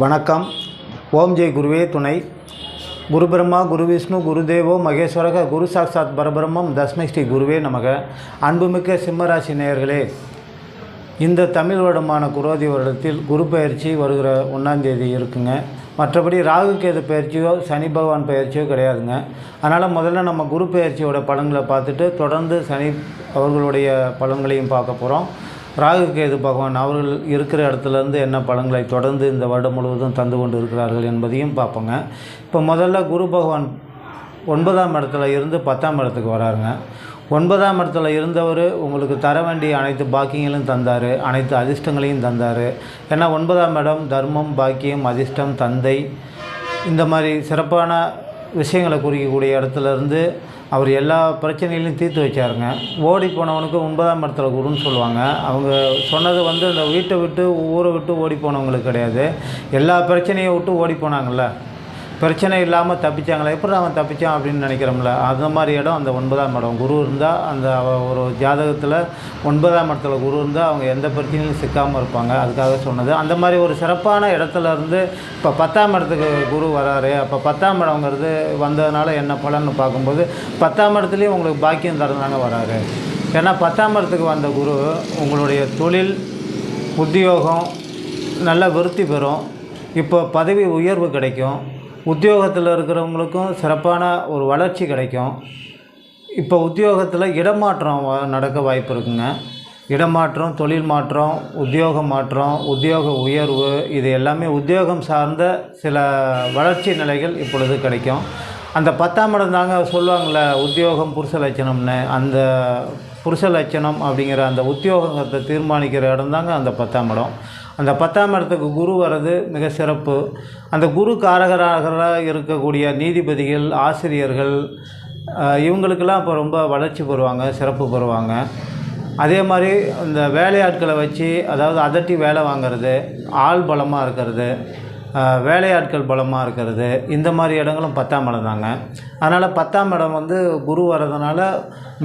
வணக்கம். ஓம் ஜெய் குருவே துணை. குரு பிரம்மா குரு விஷ்ணு குருதேவோ மகேஸ்வரக குரு சாக்சாத் பரபிரம்மம் தஸ்மை ஸ்ரீ குருவே நமக. அன்புமிக்க சிம்மராசி நேயர்களே இந்த தமிழ் வருடமான குரோதி வருடத்தில் குரு பயிற்சி வருகிற ஒன்றாந்தேதி இருக்குங்க. மற்றபடி ராகு கேது பயிற்சியோ சனி பகவான் பயிற்சியோ கிடையாதுங்க. அதனால் முதல்ல நம்ம குரு பயிற்சியோட பலன்களை பார்த்துட்டு தொடர்ந்து சனி அவர்களுடைய பலன்களையும் பார்க்க போகிறோம் ராகு கேது பகவான் அவர்கள் இருக்கிற இடத்துலேருந்து என்ன பலன்களை தொடர்ந்து இந்த வருடம் முழுவதும் தந்து கொண்டு இருக்கிறார்கள் என்பதையும் பார்ப்போங்க. இப்போ முதல்ல குரு பகவான் ஒன்பதாம் இடத்துல இருந்து பத்தாம் இடத்துக்கு வராருங்க. ஒன்பதாம் இடத்துல இருந்தவர் உங்களுக்கு தர வேண்டிய அனைத்து பாக்கியங்களும் தந்தார். அனைத்து அதிர்ஷ்டங்களையும் தந்தார். ஏன்னா ஒன்பதாம் இடம் தர்மம் பாக்கியம் அதிர்ஷ்டம் தந்தை இந்த மாதிரி சிறப்பான விஷயங்களை குறிக்கக்கூடிய இடத்துலருந்து அவர் எல்லா பிரச்சனைகளையும் தீர்த்து வச்சாருங்க. ஓடி போனவனுக்கு ஒன்பதாம் இடத்துல குருன்னு சொல்லுவாங்க. அவங்க சொன்னது வந்து இந்த வீட்டை விட்டு ஊரை விட்டு ஓடி போனவங்களுக்கு கிடையாது. எல்லா பிரச்சனையை விட்டு ஓடி போனாங்கள்ல பிரச்சனை இல்லாமல் தப்பிச்சாங்களே? எப்படி அவன் தப்பிச்சான் அப்படின்னு நினைக்கிறோம்ல. அந்த மாதிரி இடம் அந்த ஒன்பதாம் இடம். குரு இருந்தால் அந்த அவ- ஒரு ஜாதகத்தில் ஒன்பதாம் இடத்துல குரு இருந்தால் அவங்க எந்த பிரச்சனையும் சிக்காமல் இருப்பாங்க. அதுக்காக சொன்னது. அந்த மாதிரி ஒரு சிறப்பான இடத்துல இருந்து இப்போ பத்தாம் இடத்துக்கு குரு வராரு. அப்போ பத்தாம் இடங்கிறது வந்ததுனால என்ன பலன்னு பார்க்கும்போது பத்தாம் இடத்துலையும் உங்களுக்கு பாக்கியம் தரந்தாங்க வராரு. ஏன்னா பத்தாம் இடத்துக்கு வந்த குரு உங்களுடைய தொழில் உத்தியோகம் நல்ல விருத்தி பெறும். இப்போ பதவி உயர்வு கிடைக்கும். உத்தியோகத்தில் இருக்கிறவங்களுக்கும் சிறப்பான ஒரு வளர்ச்சி கிடைக்கும். இப்போ உத்தியோகத்தில் இடமாற்றம் வ- நடக்க வாய்ப்பு இருக்குங்க. இடமாற்றம் தொழில் மாற்றம் உத்தியோக மாற்றம் உத்தியோக உயர்வு இது எல்லாமே உத்தியோகம் சார்ந்த சில வளர்ச்சி நிலைகள் இப்பொழுது கிடைக்கும். அந்த பத்தாம் இடம் தாங்க சொல்லுவாங்கள்ல உத்தியோகம் புருஷ லட்சணம்னு. அந்த புருஷ லட்சணம் அப்படிங்கிற அந்த உத்தியோகத்தை தீர்மானிக்கிற இடம் தாங்க அந்த பத்தாம் இடம். அந்த பத்தாம் இடத்துக்கு குரு வர்றது மிக சிறப்பு. அந்த குரு காரகராக இருக்கக்கூடிய நீதிபதிகள் ஆசிரியர்கள் இவங்களுக்கெல்லாம் இப்போ ரொம்ப வளர்ச்சி பெறுவாங்க சிறப்பு பெறுவாங்க. அதே மாதிரி இந்த வேலையாட்களை வச்சு அதாவது அதட்டி வேலை வாங்குறது ஆள் பலமாக இருக்கிறது வேலையாட்கள் பலமாக இருக்கிறது இந்த மாதிரி இடங்களும் பத்தாம் இடம் தாங்க. அதனால் பத்தாம் இடம் வந்து குரு வர்றதுனால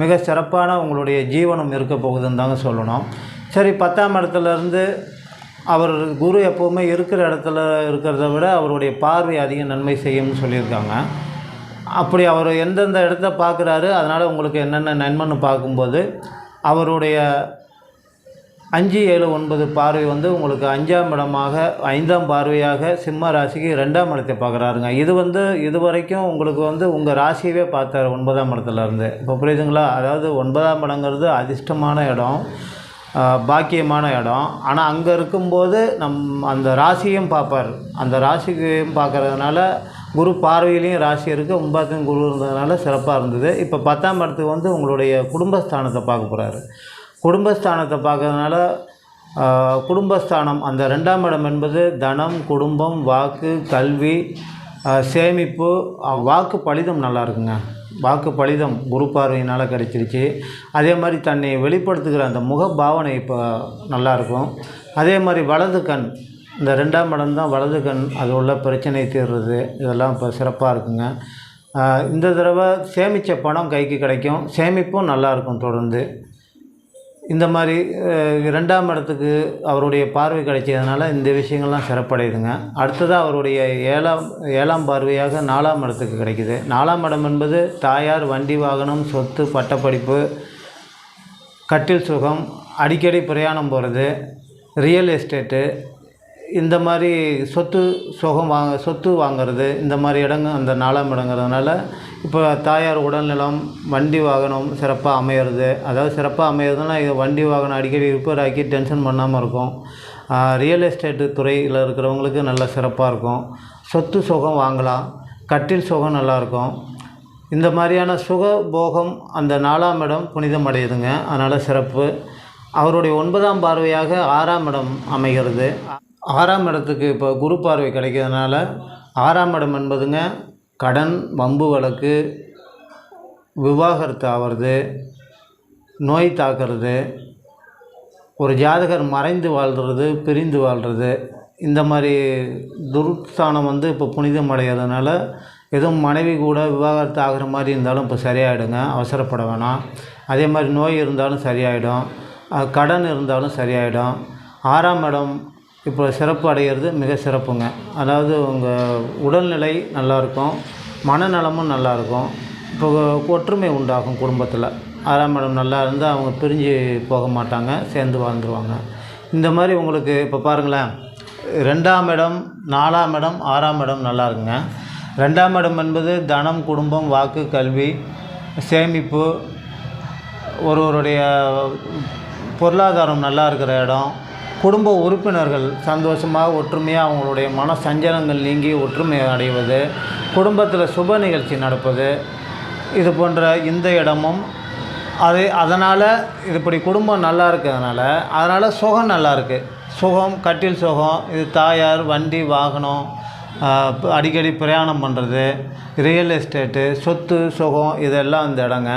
மிக சிறப்பான உங்களுடைய ஜீவனம் இருக்க போகுதுன்னு தாங்க சொல்லணும். சரி பத்தாம் இடத்துலேருந்து அவர் குரு எப்போவுமே இருக்கிற இடத்துல இருக்கிறத விட அவருடைய பார்வை அதிக நன்மை செய்யும்னு சொல்லியிருக்காங்க. அப்படி அவர் எந்தெந்த இடத்த பார்க்குறாரு அதனால் உங்களுக்கு என்னென்ன நன்மைன்னு பார்க்கும்போது அவருடைய அஞ்சு ஏழு ஒன்பது பார்வை வந்து உங்களுக்கு அஞ்சாம் இடமாக ஐந்தாம் பார்வையாக சிம்ம ராசிக்கு ரெண்டாம் இடத்தை பார்க்குறாருங்க. இது வந்து இது வரைக்கும் உங்களுக்கு வந்து உங்கள் ராசியவே பார்த்தாரு ஒன்பதாம் இடத்துலேருந்து இப்போ புரியுதுங்களா? அதாவது ஒன்பதாம் இடங்கிறது அதிர்ஷ்டமான இடம். பாக்கியமான இடம். ஆனால் அங்கே இருக்கும்போது நம் அந்த ராசியும் பார்ப்பார். அந்த ராசிக்கையும் பார்க்கறதுனால குரு பார்வையிலையும் ராசி இருக்குது ஒன்பதாம் குரு இருந்ததுனால சிறப்பாக இருந்தது. இப்போ பத்தாம் இடத்துக்கு வந்து உங்களுடைய குடும்பஸ்தானத்தை பார்க்க போகிறாரு குடும்பஸ்தானத்தை பார்க்கறதுனால குடும்பஸ்தானம் அந்த ரெண்டாம் இடம் என்பது தனம் குடும்பம் வாக்கு கல்வி சேமிப்பு வாக்கு பலிதம் நல்லா இருக்குங்க. வாக்கு பலிதம் குரு பார்வையினால் கிடைச்சிருச்சு. அதே மாதிரி தன்னை வெளிப்படுத்துகிற அந்த முக பாவனை இப்போ நல்லாயிருக்கும் அதே மாதிரி வலது கண் இந்த ரெண்டாம் இடம் தான் வலது கண் அது உள்ள பிரச்சனை தீர்றது இதெல்லாம் இப்போ சிறப்பாக இருக்குங்க. இந்த தடவை சேமித்த பணம் கைக்கு கிடைக்கும். சேமிப்பும் நல்லாயிருக்கும் தொடர்ந்து. இந்த மாதிரி ரெண்டாம் இடத்துக்கு அவருடைய பார்வை கிடைச்சதுனால இந்த விஷயங்கள்லாம் சிறப்படையுதுங்க. அடுத்ததாக அவருடைய ஏழாம் ஏழாம் பார்வையாக நாலாம் இடத்துக்கு கிடைக்குது. நாலாம் இடம் என்பது தாயார் வண்டி வாகனம் சொத்து பட்டப்படிப்பு கட்டில் சுகம் அடிக்கடி பிரயாணம் போகிறது ரியல் எஸ்டேட்டு இந்த மாதிரி சொத்து சுகம் வாங்க சொத்து வாங்குறது இந்த மாதிரி இடங்க அந்த நாலாம் இடங்கிறதுனால இப்போ தாயார் உடல்நலம் வண்டி வாகனம் சிறப்பாக அமையிறது. அதாவது சிறப்பாக அமையிறதுனா இது வண்டி வாகனம் அடிக்கடி ரிப்பேர் ஆக்கி டென்ஷன் பண்ணாமல் இருக்கும். ரியல் எஸ்டேட்டு துறையில் இருக்கிறவங்களுக்கு நல்ல சிறப்பாக இருக்கும். சொத்து சுகம் வாங்கலாம். கட்டில் சுகம் நல்லாயிருக்கும் இந்த மாதிரியான சுக போகம் அந்த நாலாம் இடம் புனிதம் அடையுதுங்க. அதனால் சிறப்பு. அவருடைய ஒன்பதாம் பார்வையாக ஆறாம் இடம் அமைகிறது. ஆறாம் இடத்துக்கு இப்போ குரு பார்வை கிடைக்கிறதுனால ஆறாம் இடம் என்பதுங்க கடன் வம்பு வழக்கு விவாகரத்து ஆகிறது நோய் தாக்குறது ஒரு ஜாதகர் மறைந்து வாழ்கிறது பிரிந்து வாழ்கிறது இந்த மாதிரி துர்ஸ்தானம் வந்து இப்போ புனிதம் அடையிறதுனால எதுவும் மனைவி கூட விவாகரத்து ஆகிற மாதிரி இருந்தாலும் இப்போ சரியாயிடுங்க அவசரப்பட வேணாம். அதே மாதிரி நோய் இருந்தாலும் சரியாயிடும் கடன் இருந்தாலும் சரியாயிடும். ஆறாம் இடம் இப்போ சிறப்பு அடைகிறது மிக சிறப்புங்க. அதாவது உங்கள் உடல்நிலை நல்லாயிருக்கும் மனநலமும் நல்லாயிருக்கும் இப்போ ஒற்றுமை உண்டாகும் குடும்பத்தில். ஆறாம் இடம் நல்லா இருந்தால் அவங்க பிரிஞ்சு போக மாட்டாங்க சேர்ந்து வாழ்ந்துருவாங்க. இந்த மாதிரி உங்களுக்கு இப்போ பாருங்களேன். ரெண்டாம் இடம் நாலாம் இடம் ஆறாம் இடம் நல்லா இருக்குங்க. ரெண்டாம் இடம் என்பது தனம் குடும்பம் வாக்கு கல்வி சேமிப்பு ஒருவருடைய பொருளாதாரம் நல்லா இருக்கிற இடம். குடும்ப உறுப்பினர்கள் சந்தோஷமாக ஒற்றுமையாக அவங்களுடைய மன சஞ்சலங்கள் நீங்கி ஒற்றுமை அடைவது குடும்பத்தில் சுப நிகழ்ச்சி நடப்பது இது போன்ற இந்த இடமும் அது அதனால் இது இப்படி குடும்பம் நல்லா இருக்கிறதுனால அதனால் சுகம் நல்லா இருக்குது சுகம் கட்டில் சுகம் இது தாயார் வண்டி வாகனம் அடிக்கடி பிரயாணம் பண்ணுறது ரியல் எஸ்டேட்டு சொத்து சுகம் இதெல்லாம் இந்த இடங்க.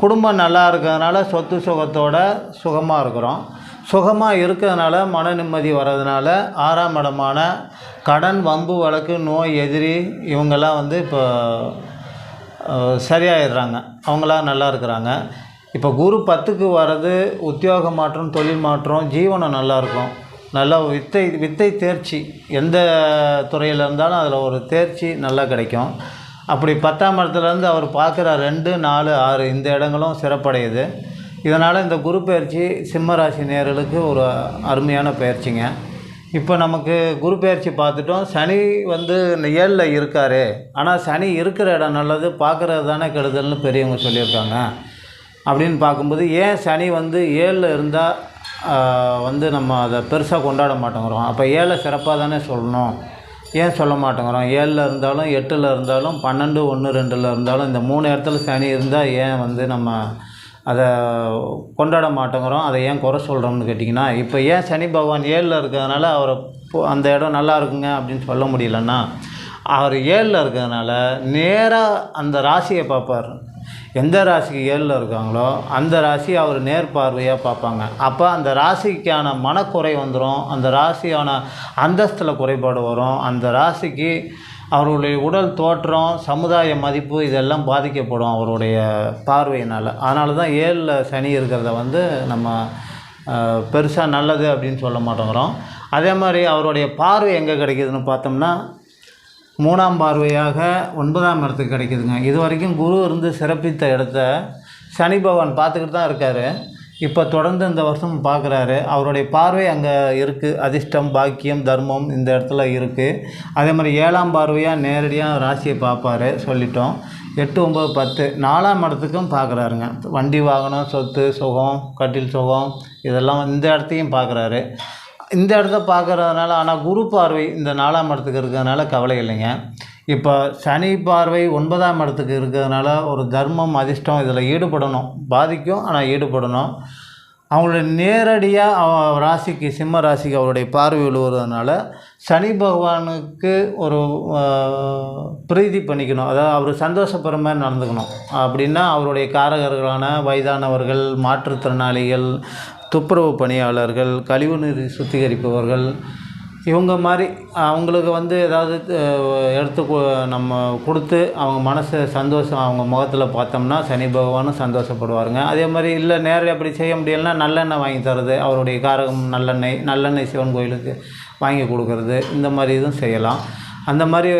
குடும்பம் நல்லா இருக்கிறதுனால சொத்து சுகத்தோட சுகமாக இருக்கிறோம். சுகமாக இருக்கிறதுனால மன நிம்மதி வர்றதுனால ஆறாம் இடமான கடன் வம்பு வழக்கு நோய் எதிரி இவங்கெல்லாம் வந்து இப்போ சரியாயிடுறாங்க. அவங்களாம் நல்லா இருக்கிறாங்க. இப்போ குரு பத்துக்கு வர்றது உத்தியோக மாற்றம் தொழில் மாற்றம் ஜீவனம் நல்லாயிருக்கும் நல்லா வித்தை வித்தை தேர்ச்சி. எந்த துறையில் இருந்தாலும் அதில் ஒரு தேர்ச்சி நல்லா கிடைக்கும். அப்படி பத்தாம் இடத்துலேருந்து அவர் பார்க்குற ரெண்டு நாலு ஆறு இந்த இடங்களும் சிறப்படையுது. இதனால் இந்த குரு பயிற்சி சிம்ம ராசி ஒரு அருமையான பயிற்சிங்க இப்போ நமக்கு குரு பயிற்சி பார்த்துட்டோம். சனி வந்து இந்த ஏழில் இருக்கார். ஆனால் சனி இருக்கிற இடம் நல்லது பார்க்குறது தானே கெடுதல்னு பெரியவங்க சொல்லியிருக்காங்க. அப்படின்னு பார்க்கும்போது ஏன் சனி வந்து ஏழில் இருந்தால் வந்து நம்ம அதை பெருசாக கொண்டாட மாட்டேங்கிறோம்? அப்போ ஏழை சிறப்பாக தானே சொல்லணும். ஏன் சொல்ல மாட்டேங்கிறோம்? ஏழில் இருந்தாலும் எட்டில் இருந்தாலும் பன்னெண்டு ஒன்று ரெண்டில் இருந்தாலும் இந்த மூணு இடத்துல சனி இருந்தால் ஏன் வந்து நம்ம அதை கொண்டாட மாட்டேங்கிறோம். அதை ஏன் குறை சொல்கிறோம்னு கேட்டிங்கன்னா இப்போ ஏன் சனி பகவான் ஏழில் இருக்கிறதுனால அவரை போ- அந்த இடம் நல்லா இருக்குங்க அப்படின்னு சொல்ல முடியலன்னா அவர் ஏழில் இருக்கிறதுனால நேராக அந்த ராசியை பார்ப்பார். எந்த ராசிக்கு ஏழில் இருக்காங்களோ அந்த ராசி அவர் நேர் பார்வையாக பார்ப்பாங்க. அப்போ அந்த ராசிக்கான மனக்குறை வந்துடும் அந்த ராசியான அந்தஸ்தில் குறைபாடு வரும். அந்த ராசிக்கு அவருடைய உடல் தோற்றம் சமுதாய மதிப்பு இதெல்லாம் பாதிக்கப்படும் அவருடைய பார்வையினால். அதனால தான் ஏழில் சனி இருக்கிறத வந்து நம்ம பெருசாக நல்லது அப்படின்னு சொல்ல மாட்டேங்கிறோம். அதே மாதிரி அவருடைய பார்வை எங்கே கிடைக்குதுன்னு பார்த்தோம்னா மூணாம் பார்வையாக ஒன்பதாம் இடத்துக்கு கிடைக்குதுங்க. இது வரைக்கும் குரு இருந்து சிறப்பித்த இடத்த சனி பகவான் பார்த்துக்கிட்டு தான் இருக்கார். இப்போ தொடர்ந்து இந்த வருஷம் பார்க்குறாரு அவருடைய பார்வை அங்கே இருக்குது அதிர்ஷ்டம் பாக்கியம் தர்மம் இந்த இடத்துல இருக்குது அதே மாதிரி ஏழாம் பார்வையாக நேரடியாக ராசியை பார்ப்பாரு சொல்லிட்டோம். எட்டு ஒம்பது பத்து. நாலாம் இடத்துக்கும் பார்க்குறாருங்க வண்டி வாகனம் சொத்து சுகம் கட்டில் சுகம் இதெல்லாம் இந்த இடத்தையும் பார்க்குறாரு இந்த இடத்த பார்க்கறதுனால ஆனால் குரு பார்வை இந்த நாலாம் இடத்துக்கு இருக்கிறதுனால கவலை இல்லைங்க. இப்போ சனி பார்வை ஒன்பதாம் இடத்துக்கு இருக்கிறதுனால ஒரு தர்மம் அதிர்ஷ்டம் இதில் ஈடுபடணும். பாதிக்கும் ஆனால் ஈடுபடணும். அவங்களுடைய நேரடியாக அவ ராசிக்கு சிம்ம ராசிக்கு அவருடைய பார்வை விழுவுறதுனால சனி பகவானுக்கு ஒரு பிரீதி பண்ணிக்கணும். அதாவது அவர் சந்தோஷப்படுற மாதிரி நடந்துக்கணும். அப்படின்னா அவருடைய காரகர்களான வயதானவர்கள் மாற்றுத்திறனாளிகள் துப்புரவு பணியாளர்கள் கழிவுநீர் சுத்திகரிப்பவர்கள் இவங்க மாதிரி அவங்களுக்கு வந்து ஏதாவது எடுத்து நம்ம கொடுத்து அவங்க மனசு சந்தோஷம் அவங்க முகத்தில் பார்த்தோம்னா சனி பகவானும் சந்தோஷப்படுவாருங்க. அதே மாதிரி இல்லை நேரில் அப்படி செய்ய முடியலன்னா நல்லெண்ணெய் வாங்கி தர்றது அவருடைய காரகம் நல்லெண்ணெய் நல்லெண்ணெய் சிவன் கோயிலுக்கு வாங்கி கொடுக்கறது இந்த மாதிரி இதுவும் செய்யலாம். அந்த மாதிரி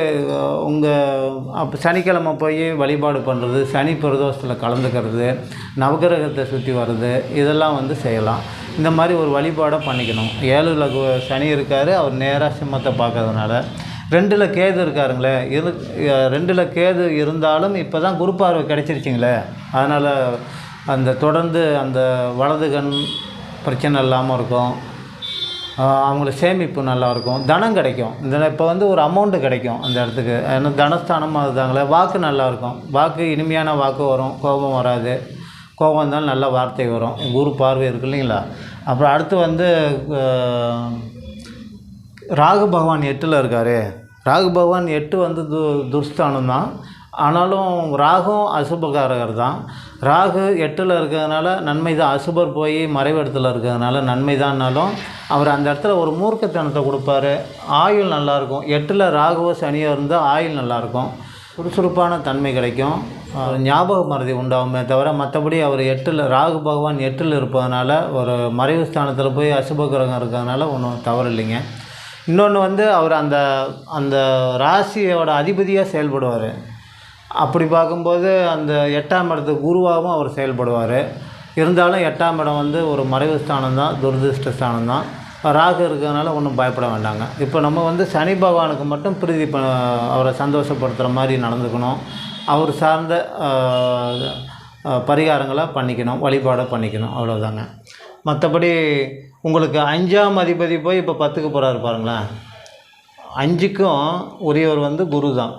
உங்கள் அப்போ சனிக்கிழமை போய் வழிபாடு பண்ணுறது சனி பிரதோஷத்தில் கலந்துக்கிறது நவகிரகத்தை சுற்றி வர்றது இதெல்லாம் வந்து செய்யலாம். இந்த மாதிரி ஒரு வழிபாடை பண்ணிக்கணும். ஏழில் சனி இருக்கார் அவர் நேராக சிம்மத்தை பார்க்கறதுனால. ரெண்டில் கேது இருக்காருங்களே இரு ரெண்டில் கேது இருந்தாலும் இப்போ தான் குரு பார்வை கிடைச்சிருச்சிங்களே. அதனால் அந்த தொடர்ந்து அந்த வலது கண் பிரச்சனை இல்லாமல் இருக்கும். அவங்களுக்கு சேமிப்பு நல்லாயிருக்கும் தனம் கிடைக்கும். இந்த இப்போ வந்து ஒரு அமௌண்ட்டு கிடைக்கும் அந்த இடத்துக்கு. ஏன்னா தனஸ்தானமாக இருந்தாங்களே வாக்கு நல்லாயிருக்கும் வாக்கு இனிமையான வாக்கு வரும். கோபம் வராது. கோபம் இருந்தாலும் நல்ல வார்த்தை வரும். குரு பார்வை இருக்கு இல்லைங்களா? அப்புறம் அடுத்து வந்து ராகு பகவான் எட்டில் இருக்கார். ராகு பகவான் எட்டு வந்து து துர்ஸ்தானம் தான். ஆனாலும் ராகும் அசுபகாரகர் தான். ராகு எட்டில் இருக்கிறதுனால நன்மை தான். அசுபர் போய் மறைவிடத்தில் இருக்கிறதுனால நன்மை தான்னாலும் அவர் அந்த இடத்துல ஒரு மூர்க்கத்தனத்தை கொடுப்பாரு. ஆயுள் நல்லாயிருக்கும் எட்டில் ராகுவோ சனியோ இருந்தால் ஆயுள் நல்லாயிருக்கும் சுறுசுறுப்பான தன்மை கிடைக்கும். ஞாபக மறதி உண்டாகுமே தவிர மற்றபடி அவர் எட்டில் ராகு பகவான் எட்டில் இருப்பதனால ஒரு மறைவு ஸ்தானத்தில் போய் அசுப கிரகம் இருக்கிறதுனால ஒன்றும் தவறு இல்லைங்க இன்னொன்று வந்து அவர் அந்த அந்த ராசியோட அதிபதியாக செயல்படுவார். அப்படி பார்க்கும்போது அந்த எட்டாம் இடத்து குருவாகவும் அவர் செயல்படுவார். இருந்தாலும் எட்டாம் இடம் வந்து ஒரு மறைவு ஸ்தானம் தான் துரதிருஷ்ட ஸ்தானம் தான் ராகு இருக்கிறதுனால ஒன்றும் பயப்பட வேண்டாங்க. இப்போ நம்ம வந்து சனி பகவானுக்கு மட்டும் பிரீதி அவரை சந்தோஷப்படுத்துகிற மாதிரி நடந்துக்கணும். அவர் சார்ந்த பரிகாரங்களை பண்ணிக்கணும் வழிபாடை பண்ணிக்கணும் அவ்வளோதாங்க மற்றபடி உங்களுக்கு அஞ்சாம் அதிபதி போய் இப்போ பத்துக்கு போகிறாரு பாருங்களேன். அஞ்சுக்கும் உரியவர் வந்து குரு தான்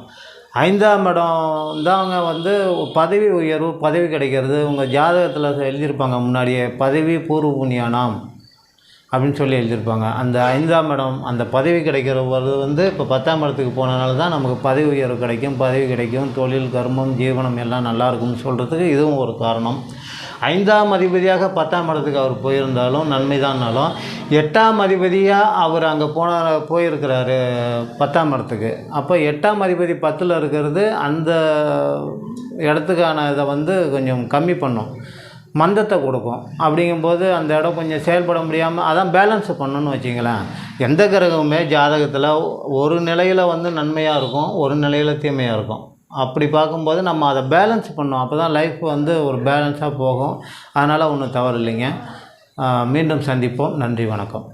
ஐந்தாம் இடம் தாங்க வந்து பதவி உயர்வு பதவி கிடைக்கிறது. உங்கள் ஜாதகத்தில் எழுதியிருப்பாங்க முன்னாடியே பதவி பூர்வ புண்ணியானாம். அப்படின்னு சொல்லி எழுதியிருப்பாங்க. அந்த ஐந்தாம் இடம் அந்த பதவி கிடைக்கிறது வந்து இப்போ பத்தாம் இடத்துக்கு போனனால தான் நமக்கு பதவி உயர்வு கிடைக்கும் பதவி கிடைக்கும் தொழில் கர்மம் ஜீவனம் எல்லாம் நல்லாயிருக்கும்னு சொல்கிறதுக்கு இதுவும் ஒரு காரணம். ஐந்தாம் அதிபதியாக பத்தாம் இடத்துக்கு அவர் போயிருந்தாலும் நன்மை தான்னாலும் எட்டாம் அதிபதியாக அவர் அங்கே போன போயிருக்கிறாரு பத்தாம் இடத்துக்கு. அப்போ எட்டாம் அதிபதி பத்தில் இருக்கிறது அந்த இடத்துக்கான இதை வந்து கொஞ்சம் கம்மி பண்ணும். மந்தத்தை கொடுக்கும். அப்படிங்கும்போது அந்த இடம் கொஞ்சம் செயல்பட முடியாமல் அதான் பேலன்ஸ் பண்ணணும்னு வச்சிங்களேன். எந்த கிரகமுமே ஜாதகத்தில் ஒரு நிலையில் வந்து நன்மையாக இருக்கும் ஒரு நிலையில் தீமையாக இருக்கும். அப்படி பார்க்கும்போது நம்ம அதை பேலன்ஸ் பண்ணோம். அப்போ தான் லைஃப் வந்து ஒரு பேலன்ஸாக போகும். அதனால் ஒன்றும் தவறு இல்லைங்க. மீண்டும் சந்திப்போம். நன்றி வணக்கம்.